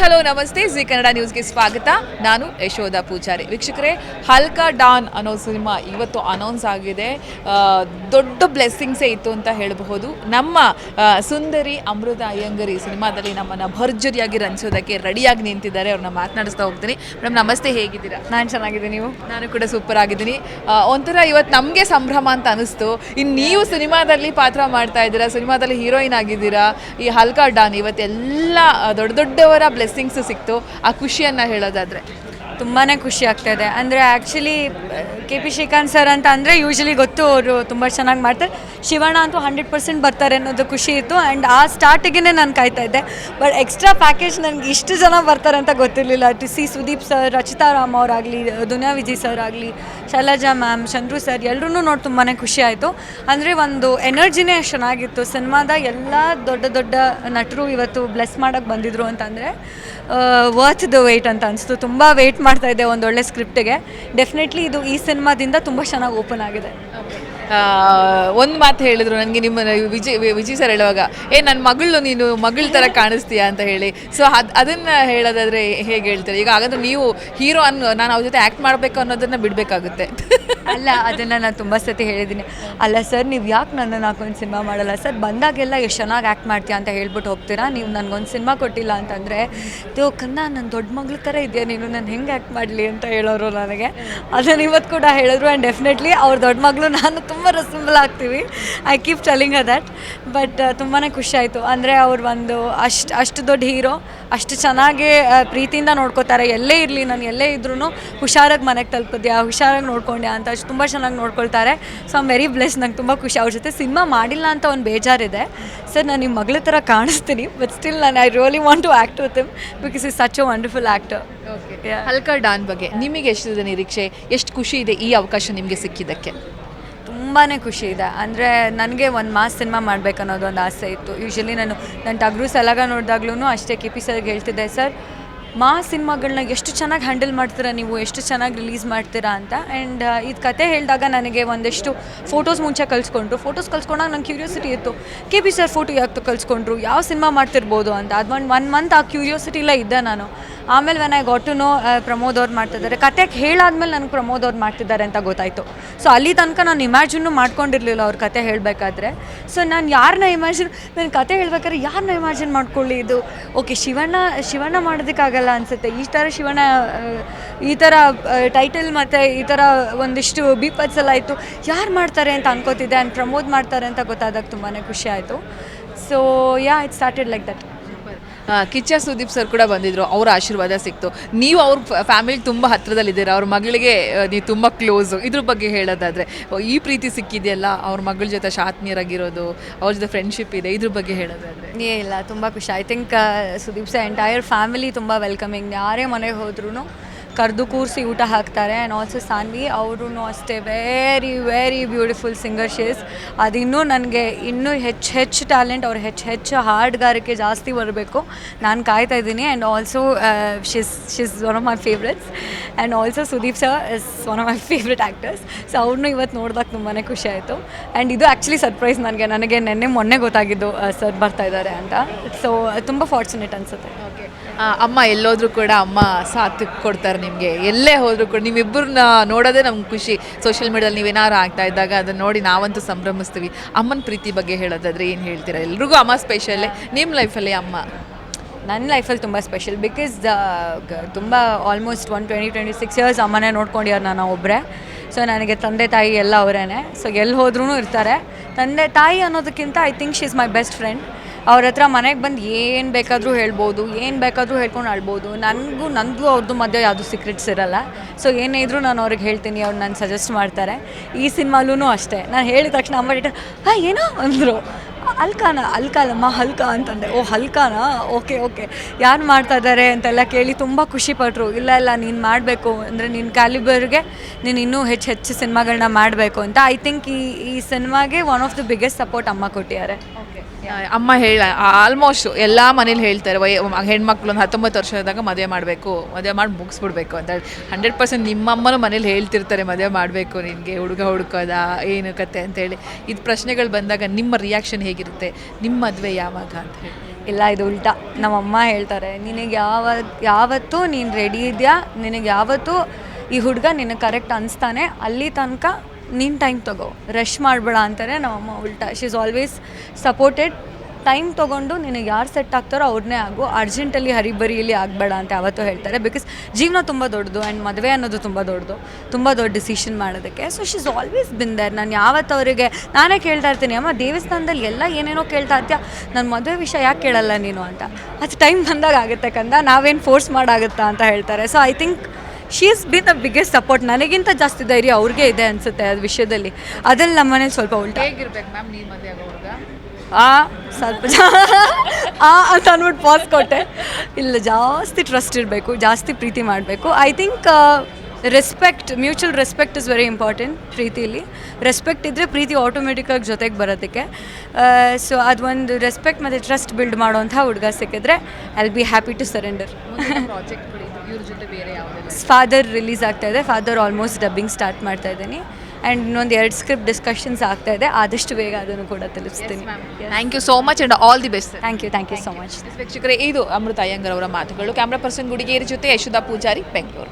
Hello ನಮಸ್ತೆ. G Kannada ನ್ಯೂಸ್ಗೆ ಸ್ವಾಗತ. ನಾನು ಯಶೋಧ ಪೂಜಾರಿ. ವೀಕ್ಷಕರೇ ಹಲ್ಕಾ ಡಾನ್ ಅನ್ನೋ ಸಿನಿಮಾ ಇವತ್ತು ಅನೌನ್ಸ್ ಆಗಿದೆ. ದೊಡ್ಡ ಬ್ಲೆಸ್ಸಿಂಗ್ಸೇ ಇತ್ತು ಅಂತ ಹೇಳಬಹುದು. ನಮ್ಮ ಸುಂದರಿ ಅಮೃತ ಅಯ್ಯಂಗರಿ ಸಿನಿಮಾದಲ್ಲಿ ನಮ್ಮನ್ನು ಭರ್ಜರಿಯಾಗಿ ರಂಚೋದಕ್ಕೆ ರೆಡಿಯಾಗಿ ನಿಂತಿದ್ದಾರೆ. ಅವ್ರನ್ನ ಮಾತನಾಡಿಸ್ತಾ ಹೋಗ್ತೀನಿ. ಮೇಡಮ್ ನಮಸ್ತೆ ಹೇಗಿದ್ದೀರಾ? ನಾನು ಚೆನ್ನಾಗಿದ್ದೀನಿ. ನೀವು? ನಾನು ಕೂಡ ಸೂಪರ್ ಆಗಿದ್ದೀನಿ. ಒಂಥರ ಇವತ್ತು ನಮಗೆ ಸಂಭ್ರಮ ಅಂತ ಅನಿಸ್ತು. ಇನ್ನು ನೀವು ಸಿನಿಮಾದಲ್ಲಿ ಪಾತ್ರ ಮಾಡ್ತಾ ಇದ್ದೀರಾ ಸಿನಿಮಾದಲ್ಲಿ ಹೀರೋಯಿನ್ ಆಗಿದ್ದೀರಾ ಈ ಹಲ್ಕಾ ಡಾನ್ ಇವತ್ತೆಲ್ಲ ದೊಡ್ಡ ದೊಡ್ಡವರ ಬ್ಲೆಸ್ಸಿಂಗ್ಸ್ ಸಿಕ್ತು. ಆ ಖುಷಿಯನ್ನು ಹೇಳೋದಾದ್ರೆ. ತುಂಬಾ ಖುಷಿ ಆಗ್ತಾ ಇದೆ. ಅಂದರೆ actually K P Srikanth sir ಅಂತ ಅಂದರೆ ಯೂಶ್ವಲಿ ಗೊತ್ತು, ಅವರು ತುಂಬ ಚೆನ್ನಾಗಿ ಮಾಡ್ತಾರೆ. ಶಿವಣ್ಣ ಅಂತೂ ಹಂಡ್ರೆಡ್ ಪರ್ಸೆಂಟ್ ಬರ್ತಾರೆ ಅನ್ನೋದು ಖುಷಿ ಇತ್ತು. ಆ್ಯಂಡ್ ಆ ಸ್ಟಾರ್ಟಿಗೆ ನಾನು ಕಾಯ್ತಾ ಇದ್ದೆ. ಬಟ್ ಎಕ್ಸ್ಟ್ರಾ ಪ್ಯಾಕೇಜ್ ನನಗೆ ಇಷ್ಟು ಜನ ಬರ್ತಾರೆ ಅಂತ ಗೊತ್ತಿರಲಿಲ್ಲ. T C Sudeep sir Rachita Ram ಅವರಾಗಲಿ Duniya Vijay sir ಆಗಲಿ ಶೈಲಜಾ ಮ್ಯಾಮ್ ಚಂದ್ರು ಸರ್ ಎಲ್ಲರೂ ನೋಡಿ ತುಂಬಾ ಖುಷಿ ಆಯಿತು. ಅಂದರೆ ಒಂದು ಎನರ್ಜಿನೇ ಅಷ್ಟು ಚೆನ್ನಾಗಿತ್ತು. ಸಿನಿಮಾದ ಎಲ್ಲ ದೊಡ್ಡ ದೊಡ್ಡ ನಟರು ಇವತ್ತು ಬ್ಲೆಸ್ ಮಾಡೋಕ್ಕೆ ಬಂದಿದ್ರು ಅಂತಂದರೆ ವರ್ತ್ ದ ವೆಯ್ಟ್ ಅಂತ ಅನಿಸ್ತು. ತುಂಬ ವೆಯ್ಟ್ ಮಾಡ್ತಾ ಇದ್ದೆ ಒಂದು ಒಳ್ಳೆ ಸ್ಕ್ರಿಪ್ಟಿಗೆ ಡೆಫಿನೆಟ್ಲಿ ಇದು ಈ ಸಿನಿಮಾದಿಂದ ತುಂಬ ಚೆನ್ನಾಗಿ ಓಪನ್ ಆಗಿದೆ. ಒಂದು ಮಾತು ಹೇಳಿದ್ರು ನನಗೆ ನಿಮ್ಮ ವಿಜಯ್ ವಿಜಯ್ ಸರ್ ಹೇಳುವಾಗ, ಏ ನನ್ನ ಮಗಳು ನೀನು ಮಗಳ ಥರ ಕಾಣಿಸ್ತೀಯಾ? ಅಂತ ಹೇಳಿ. ಸೊ ಅದು ಅದನ್ನು ಹೇಳೋದಾದರೆ ಹೇಗೆ ಹೇಳ್ತೀರಿ? ಈಗ ಹಾಗಾದ್ರೆ ನೀವು ಹೀರೋ ಅನ್ ನಾನು ಅವ್ರ ಜೊತೆ ಆ್ಯಕ್ಟ್ ಮಾಡಬೇಕು ಅನ್ನೋದನ್ನು ಬಿಡಬೇಕಾಗುತ್ತೆ. ಅಲ್ಲ, ಅದನ್ನು ನಾನು ತುಂಬ ಸತಿ ಹೇಳಿದ್ದೀನಿ ಅಲ್ಲ ಸರ್, ನೀವು ಯಾಕೆ ನನ್ನನ್ನು ಹಾಕೊಂಡು ಸಿನಿಮಾ ಮಾಡಲ್ಲ? ಸರ್, ಬಂದಾಗೆಲ್ಲ ಎಷ್ಟು ಚೆನ್ನಾಗಿ ಆ್ಯಕ್ಟ್ ಮಾಡ್ತೀಯ ಅಂತ ಹೇಳ್ಬಿಟ್ಟು ಹೋಗ್ತೀರಾ? ನೀವು ನನಗೊಂದು ಸಿನಿಮಾ ಕೊಟ್ಟಿಲ್ಲ ಅಂತಂದರೆ, ತೋ ಕನ್ನ ನನ್ನ ದೊಡ್ಡ ಮಗಳ ಥರ ಇದೆಯಾ? ನೀನು ನಾನು ಹೆಂಗೆ ಆ್ಯಕ್ಟ್ ಮಾಡಲಿ? ಅಂತ ಹೇಳೋರು ನನಗೆ. ಅದನ್ನು ಇವತ್ತು ಕೂಡ ಹೇಳಿದ್ರು ಆ್ಯಂಡ್ ಡೆಫಿನೆಟ್ಲಿ ಅವ್ರ ದೊಡ್ಡ ಮಗಳು ನಾನು ತುಂಬ ರೆಸ್ಪೆಬಲ್ ಆಗ್ತೀವಿ. I keep telling a that but ತುಂಬಾ ಖುಷಿ ಆಯಿತು. ಅಂದರೆ ಅವ್ರು ಒಂದು ಅಷ್ಟು ಅಷ್ಟು ದೊಡ್ಡ ಹೀರೋ ಅಷ್ಟು ಚೆನ್ನಾಗಿ ಪ್ರೀತಿಯಿಂದ ನೋಡ್ಕೋತಾರೆ. ಎಲ್ಲೇ ಇರಲಿ ನಾನು ಎಲ್ಲೇ ಇದ್ರೂ ಹುಷಾರಾಗಿ ಮನೆಗೆ ತಲುಪಿದ್ಯಾ ಹುಷಾರಾಗಿ ನೋಡ್ಕೊಂಡ್ಯಾ ಅಂತ ಅಷ್ಟು ತುಂಬ ಚೆನ್ನಾಗಿ ನೋಡ್ಕೊಳ್ತಾರೆ. ಸೊ ಆಮ್ ವೆರಿ ಬ್ಲೆಸ್ ನಂಗೆ ತುಂಬ ಖುಷಿ. ಅವ್ರ ಜೊತೆ ಸಿನಿಮಾ ಮಾಡಿಲ್ಲ ಅಂತ ಒಂದು ಬೇಜಾರಿದೆ. ಸರ್ ನಾನು ನಿಮ್ಮ ಮಗಳ ಥರ ಕಾಣಿಸ್ತೀನಿ. ಬಟ್ ಸ್ಟಿಲ್ ನಾನು I really want to act with him because is such a wonderful actor Halka Don ಬಗ್ಗೆ ನಿಮಗೆ ಎಷ್ಟಿದೆ ನಿರೀಕ್ಷೆ? ಎಷ್ಟು ಖುಷಿ ಇದೆ ಈ ಅವಕಾಶ ನಿಮಗೆ ಸಿಕ್ಕಿದ್ದಕ್ಕೆ? ತುಂಬಾ ಖುಷಿ ಇದೆ. ಅಂದರೆ ನನಗೆ ಒಂದು ಮಾಸ್ ಸಿನಿಮಾ ಮಾಡಬೇಕು ಅನ್ನೋದು ಒಂದು ಆಸೆ ಇತ್ತು. ಯೂಶ್ವಲಿ ನಾನು ನನ್ನ ಟಗ್ರು ಸಲಗ ನೋಡಿದಾಗ್ಲೂ ಅಷ್ಟೇ ಕೆ ಪಿ ಸರ್ಗೆ ಹೇಳ್ತಿದ್ದೆ, ಸರ್ ಮಾ ಸಿನಿಮಾಗಳನ್ನ ಎಷ್ಟು ಚೆನ್ನಾಗಿ ಹ್ಯಾಂಡಲ್ ಮಾಡ್ತೀರಾ ನೀವು? ಎಷ್ಟು ಚೆನ್ನಾಗಿ ರಿಲೀಸ್ ಮಾಡ್ತೀರಾ ಅಂತ? ಆ್ಯಂಡ್ ಇದು ಕತೆ ಹೇಳಿದಾಗ ನನಗೆ ಒಂದಷ್ಟು ಫೋಟೋಸ್ ಮುಂಚೆ ಕಲ್ಸ್ಕೊಂಡ್ರು. ಫೋಟೋಸ್ ಕಲ್ಸ್ಕೊಂಡಾಗ ನಂಗೆ ಕ್ಯೂರಿಯಾಸಿಟಿ ಇತ್ತು. ಕೆ ಪಿ ಸರ್ ಫೋಟೋ ಯಾಕೆ ಕಲ್ಸ್ಕೊಂಡ್ರು? ಯಾವ ಸಿನಿಮಾ ಮಾಡ್ತಿರ್ಬೋದು ಅಂತ. ಅದು ಒಂದು ಒನ್ ಮಂತ್ ಆ ಕ್ಯೂರಿಯಾಸಿಟಿಲೇ ಇದ್ದೆ ನಾನು. ಆಮೇಲೆ when I got no Pramod ಅವ್ರು ಮಾಡ್ತಿದ್ದಾರೆ. ಕತೆಗೆ ಹೇಳಾದ್ಮೇಲೆ ನನಗೆ ಪ್ರಮೋದ್ ಅವ್ರು ಮಾಡ್ತಿದ್ದಾರೆ ಅಂತ ಗೊತ್ತಾಯಿತು. ಸೊ ಅಲ್ಲಿ ತನಕ ನಾನು ಇಮ್ಯಾಜಿನ್ನು ಮಾಡ್ಕೊಂಡಿರಲಿಲ್ಲ ಅವ್ರ ಕತೆ ಹೇಳಬೇಕಾದ್ರೆ. ಸೊ ನಾನು ಯಾರನ್ನ ಇಮ್ಯಾಜಿನ್ ನಾನು ಕತೆ ಹೇಳ್ಬೇಕಾದ್ರೆ ಯಾರನ್ನ ಇಮ್ಯಾಜಿನ್ ಮಾಡ್ಕೊಳ್ಳಿ ಇದು? ಓಕೆ ಶಿವಣ್ಣ ಶಿವಣ್ಣ ಮಾಡೋದಕ್ಕಾಗಲ್ಲ ಅನಿಸುತ್ತೆ. ಈ ಥರ ಶಿವಣ್ಣ ಈ ಥರ ಟೈಟಲ್ ಮತ್ತು ಈ ಥರ ಒಂದಿಷ್ಟು ಬೀಪತ್ಸ್ ಎಲ್ಲ ಆಯಿತು ಯಾರು ಮಾಡ್ತಾರೆ ಅಂತ ಅನ್ಕೋತಿದ್ದೆ ಆ್ಯಂಡ್ ಪ್ರಮೋದ್ ಮಾಡ್ತಾರೆ ಅಂತ ಗೊತ್ತಾದಾಗ ತುಂಬಾ ಖುಷಿ ಆಯಿತು. So yeah it started like that Kichcha Sudeep sir ಕೂಡ ಬಂದಿದ್ರು. ಅವ್ರ ಆಶೀರ್ವಾದ ಸಿಕ್ತು. ನೀವು ಅವ್ರ ಫ್ಯಾಮಿಲಿ ತುಂಬ ಹತ್ರದಲ್ಲಿದ್ದೀರಾ? ಅವ್ರ ಮಗಳಿಗೆ ನೀವು ತುಂಬ ಕ್ಲೋಸು ಇದ್ರ ಬಗ್ಗೆ ಹೇಳೋದಾದ್ರೆ ಈ ಪ್ರೀತಿ ಸಿಕ್ಕಿದೆಯಲ್ಲ, ಅವ್ರ ಮಗಳ ಜೊತೆ ಶಾತ್ಮೀಯರಾಗಿರೋದು, ಅವ್ರ ಜೊತೆ ಫ್ರೆಂಡ್ಶಿಪ್ ಇದೆ, ಇದ್ರ ಬಗ್ಗೆ ಹೇಳೋದಾದ್ರೆ. ಏ, ಇಲ್ಲ, ತುಂಬ ಖುಷಿ. I think Sudeep sir entire family ತುಂಬ ವೆಲ್ಕಮಿಂಗ್ ಯಾರೇ ಮನೆಗೆ ಹೋದ್ರೂ ಕರೆದು ಕೂರಿಸಿ ಊಟ ಹಾಕ್ತಾರೆ ಆ್ಯಂಡ್ ಆಲ್ಸೋ ಸಾನ್ವಿ ಅವರು ಅಷ್ಟೇ very very beautiful singer she's ಅದಿನ್ನೂ ನನಗೆ ಇನ್ನೂ ಹೆಚ್ಚು ಹೆಚ್ಚು ಟ್ಯಾಲೆಂಟ್ ಅವ್ರು ಹೆಚ್ಚು ಹೆಚ್ಚು ಹಾಡುಗಾರಿಕೆ ಜಾಸ್ತಿ ಬರಬೇಕು. ನಾನು ಕಾಯ್ತಾ ಇದ್ದೀನಿ and also she's she's one of my favourites and also Sudeep sir is one of my favourite actors so ಅವ್ರನ್ನೂ ಇವತ್ತು ನೋಡಿದಾಗ ತುಂಬಾ ಖುಷಿ ಆಯಿತು. ಆ್ಯಂಡ್ ಇದು ಆ್ಯಕ್ಚುಲಿ ಸರ್ಪ್ರೈಸ್ ನನಗೆ. ನನಗೆ ನೆನ್ನೆ ಮೊನ್ನೆ ಗೊತ್ತಾಗಿದ್ದು ಸರ್ ಬರ್ತಾ ಇದ್ದಾರೆ ಅಂತ. ಸೊ ತುಂಬ ಫಾರ್ಚುನೇಟ್ ಅನಿಸುತ್ತೆ. ಅಮ್ಮ ಎಲ್ಲೋದ್ರೂ ಕೂಡ ಅಮ್ಮ ಸಾಥ್ ಕೊಡ್ತಾರೆ ನಿಮಗೆ? ಎಲ್ಲೇ ಹೋದರೂ ಕೂಡ ನೀವಿಬ್ಬರನ್ನ ನೋಡೋದೇ ನಮ್ಗೆ ಖುಷಿ. ಸೋಷಿಯಲ್ ಮೀಡಿಯಾದಲ್ಲಿ ನೀವೇನಾರು ಆಗ್ತಾ ಇದ್ದಾಗ ಅದನ್ನು ನೋಡಿ ನಾವಂತೂ ಸಂಭ್ರಮಿಸ್ತೀವಿ. ಅಮ್ಮನ ಪ್ರೀತಿ ಬಗ್ಗೆ ಹೇಳೋದಾದ್ರೆ ಏನು ಹೇಳ್ತೀರಾ? ಎಲ್ರಿಗೂ ಅಮ್ಮ ಸ್ಪೆಷಲ್ಲೇ ನಿಮ್ಮ ಲೈಫಲ್ಲಿ ಅಮ್ಮ? ನನ್ನ ಲೈಫಲ್ಲಿ ತುಂಬ ಸ್ಪೆಷಲ್ ಬಿಕಾಸ್ ತುಂಬ almost one twenty twenty six years ಅಮ್ಮನೇ ನೋಡ್ಕೊಂಡಿರೋ ನಾನು ಒಬ್ಬರೇ ಸೊ ನನಗೆ ತಂದೆ ತಾಯಿ ಎಲ್ಲ ಅವರೇ ಸೊ ಎಲ್ಲಿ ಹೋದ್ರೂ ಇರ್ತಾರೆ. ತಂದೆ ತಾಯಿ ಅನ್ನೋದಕ್ಕಿಂತ I think she is my best friend ಅವ್ರ ಹತ್ರ ಮನೆಗೆ ಬಂದು ಏನು ಬೇಕಾದರೂ ಹೇಳ್ಬೋದು, ಏನು ಬೇಕಾದರೂ ಹೇಳ್ಕೊಂಡು ಆಳ್ಬೋದು ನನಗೂ ನನಗೂ ಅವ್ರದ್ದು ಮಧ್ಯ ಯಾವುದು ಸೀಕ್ರೆಟ್ಸ್ ಇರಲ್ಲ. ಸೊ ಏನೇ ಇದ್ರೂ ನಾನು ಅವ್ರಿಗೆ ಹೇಳ್ತೀನಿ, ಅವ್ರು ನಾನು ಸಜೆಸ್ಟ್ ಮಾಡ್ತಾರೆ. ಈ ಸಿನಿಮಾಲೂ ಅಷ್ಟೇ. ನಾನು ಹೇಳಿದ ತಕ್ಷಣ ಅಮ್ಮ ಡೇಟರ್ ಹಾಂ, ಏನೋ? ಅಂದರು. ಅಲ್ಕಾನ ಅಲ್ಕಾಲಮ್ಮ ಹಲ್ಕ? ಅಂತಂದೆ. ಓ, ಹಲ್ಕಾನಾ? Okay okay. ಯಾರು ಮಾಡ್ತಾ ಇದ್ದಾರೆ ಅಂತೆಲ್ಲ ಕೇಳಿ ತುಂಬ ಖುಷಿ ಪಟ್ಟರು ಇಲ್ಲ ಇಲ್ಲ, ನೀನು ಮಾಡಬೇಕು. ಅಂದರೆ ನಿನ್ನ ಕ್ಯಾಲಿಬರ್ಗೆ ನೀನು ಇನ್ನೂ ಹೆಚ್ಚು ಹೆಚ್ಚು ಸಿನಿಮಾಗಳನ್ನ ಮಾಡಬೇಕು ಅಂತ. ಐ ಥಿಂಕ್ ಈ ಈ ಸಿನಿಮಾಗೆ one of the biggest support ಅಮ್ಮ ಕೊಟ್ಟಿದ್ದಾರೆ. ಅಮ್ಮ ಹೇಳ ಆಲ್ಮೋಸ್ಟ್ ಎಲ್ಲ ಮನೇಲಿ ಹೇಳ್ತಾರೆ, ವಯ, ಹೆಣ್ಮಕ್ಳು ಒಂದು ಹತ್ತೊಂಬತ್ತು ವರ್ಷದಾಗ ಮದುವೆ ಮಾಡಬೇಕು, ಮದುವೆ ಮಾಡಿ ಮುಗಿಸ್ಬಿಡ್ಬೇಕು ಅಂತ ಹೇಳಿ. ಹಂಡ್ರೆಡ್ ಪರ್ಸೆಂಟ್ ನಿಮ್ಮಮ್ಮನೂ ಮನೇಲಿ ಹೇಳ್ತಿರ್ತಾರೆ, ಮದುವೆ ಮಾಡಬೇಕು, ನಿನಗೆ ಹುಡುಗ ಹುಡುಕೋದ, ಏನು ಕತೆ ಅಂತೇಳಿ ಇದು ಪ್ರಶ್ನೆಗಳು ಬಂದಾಗ ನಿಮ್ಮ ರಿಯಾಕ್ಷನ್ ಹೇಗಿರುತ್ತೆ? ನಿಮ್ಮ ಮದುವೆ ಯಾವಾಗ ಅಂತ ಹೇಳಿ. ಇಲ್ಲ, ಇದು ಉಲ್ಟಾ. ನಮ್ಮಮ್ಮ ಹೇಳ್ತಾರೆ, ನಿನಗೆ ಯಾವ ಯಾವತ್ತೂ ನೀನು ರೆಡಿ ಇದೆಯಾ? ನಿನಗೆ ಯಾವತ್ತೂ ಈ ಹುಡುಗ ನಿನಗೆ ಕರೆಕ್ಟ್ ಅನಿಸ್ತಾನೆ. ಅಲ್ಲಿ ತನಕ ನೀನು ಟೈಮ್ ತಗೋ. ರಶ್ ಮಾಡಬೇಡ ಅಂತಾರೆ ನಮ್ಮಮ್ಮ ಉಲ್ಟಾ. She is always supported time ತೊಗೊಂಡು ನಿನಗೆ ಯಾರು ಸೆಟ್ ಆಗ್ತಾರೋ ಅವ್ರನ್ನೇ ಆಗು. ಅರ್ಜೆಂಟಲ್ಲಿ ಹರಿಬರಿಯಲ್ಲಿ ಆಗಬೇಡ ಅಂತ ಯಾವತ್ತೂ ಹೇಳ್ತಾರೆ. ಬಿಕಾಸ್ ಜೀವನ ತುಂಬ ದೊಡ್ಡದು ಆ್ಯಂಡ್ ಮದುವೆ ಅನ್ನೋದು ತುಂಬ ದೊಡ್ಡದು. ತುಂಬ ದೊಡ್ಡ ಡಿಸಿಷನ್ ಮಾಡೋದಕ್ಕೆ. So she is always been there ನಾನು ಯಾವತ್ತು ಅವರಿಗೆ, ನಾನೇ ಕೇಳ್ತಾ ಇರ್ತೀನಿ, ಅಮ್ಮ, ದೇವಸ್ಥಾನದಲ್ಲಿ ಎಲ್ಲ ಏನೇನೋ ಕೇಳ್ತಾ ಇರ್ತೀಯ ನನ್ನ ಮದುವೆ ವಿಷಯ ಯಾಕೆ ಕೇಳಲ್ಲ ನೀನು? ಅಂತ. ಅದು ಟೈಮ್ ಬಂದಾಗ ಆಗುತ್ತೆ ಕಂದ. ನಾವೇನು ಫೋರ್ಸ್ ಮಾಡಾಗುತ್ತಾ ಅಂತ ಹೇಳ್ತಾರೆ. So I think she is been the biggest support ನನಗಿಂತ ಜಾಸ್ತಿ ಧೈರ್ಯ ಅವ್ರಿಗೆ ಇದೆ ಅನಿಸುತ್ತೆ ಅದು ವಿಷಯದಲ್ಲಿ. ಅದ್ರಲ್ಲಿ ನಮ್ಮ ಮನೇಲಿ ಸ್ವಲ್ಪ ಉಲ್ಟಾ. ಹೇಗಿರ್ಬೇಕು ಮ್ಯಾಮ್ ನೀವು ಮದುವೆ ಆಗೋ ಹುಡುಗ ಆ ಸ್ವಲ್ಪ ಆ ಅಂತ ಅಂದ್ಬಿಟ್ಟು ಪಾಸ್ ಕೊಟ್ಟೆ. ಇಲ್ಲ ಜಾಸ್ತಿ ಟ್ರಸ್ಟ್ ಇರಬೇಕು ಜಾಸ್ತಿ ಪ್ರೀತಿ ಮಾಡಬೇಕು. I think respect mutual respect is very important ಪ್ರೀತಿಲಿ. Respect ಇದ್ದರೆ ಪ್ರೀತಿ ಆಟೋಮೆಟಿಕಾಗಿ ಜೊತೆಗೆ ಬರೋದಕ್ಕೆ. ಸೊ ಅದೊಂದು ರೆಸ್ಪೆಕ್ಟ್ ಮತ್ತು ಟ್ರಸ್ಟ್ ಬಿಲ್ಡ್ ಮಾಡೋಂಥ ಹುಡುಗ ಸಿಕ್ಕಿದ್ರೆ I be happy to surrender ಪ್ರಾಜೆಕ್ಟ್ಗಳು ಇವ್ರ ಜೊತೆ ಬೇರೆ ಯಾವುದಿಲ್ಲ ಫಾದರ್ ರಿಲೀಸ್ ಆಗ್ತಾ ಇದೆ ಫಾದರ್ ಆಲ್ಮೋಸ್ಟ್ ಡಬ್ಬಿಂಗ್ ಸ್ಟಾರ್ಟ್ ಮಾಡ್ತಾ ಇದ್ದೀನಿ ಆ್ಯಂಡ್ ಇನ್ನೊಂದು ಎರಡು ಸ್ಕ್ರಿಪ್ಟ್ ಡಿಸ್ಕಷನ್ಸ್ ಆಗ್ತಾ ಇದೆ ಆದಷ್ಟು ಬೇಗ ಅದನ್ನು ಕೂಡ ತಿಳಿಸ್ತೀನಿ thank you so much and all the best thank you thank you so much ವೀಕ್ಷಕರೇ ಇದು ಅಮೃತ ಅಯ್ಯಂಗರ್ ಅವರ ಮಾತುಗಳು ಕ್ಯಾಮ್ರಾ ಪರ್ಸನ್ ಗುಡಿಗೇರಿ ಜೊತೆ ಯಶೋಧ ಪೂಜಾರಿ ಬೆಂಗಳೂರು